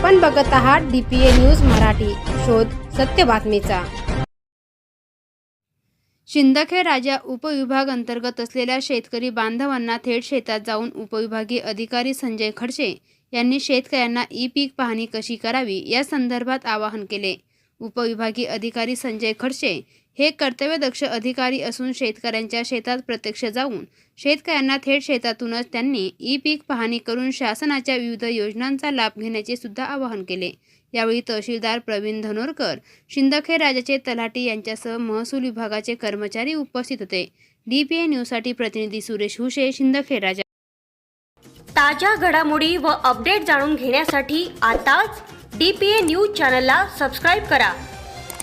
आपण बघत आहात डीपीए न्यूज मराठी. शोध सत्य बातमीचा. शिंदखे राजा उपविभाग अंतर्गत असलेल्या शेतकरी बांधवांना थेट शेतात जाऊन उपविभागीय अधिकारी संजय खडसे यांनी शेतकऱ्यांना ई पीक पाहणी कशी करावी या संदर्भात आवाहन केले. उपविभागीय अधिकारी संजय खडसे हे कर्तव्यदक्ष अधिकारी असून शेतकऱ्यांच्या शेतात प्रत्यक्ष जाऊन शेतकऱ्यांना थेट शेतातूनच त्यांनी ई पीक पाहणी करून शासनाच्या विविध योजनांचा लाभ घेण्याचे सुद्धा आवाहन केले. यावेळी तहसीलदार प्रवीण धनोरकर शिंदखे राजाचे तलाटी यांच्यासह महसूल विभागाचे कर्मचारी उपस्थित होते. डीपीए न्यूजसाठी प्रतिनिधी सुरेश हुशे शिंदखे राजा. ताज्या घडामोडी व अपडेट जाणून घेण्यासाठी आताच डी पी ए न्यूज चॅनलला सबस्क्राईब करा.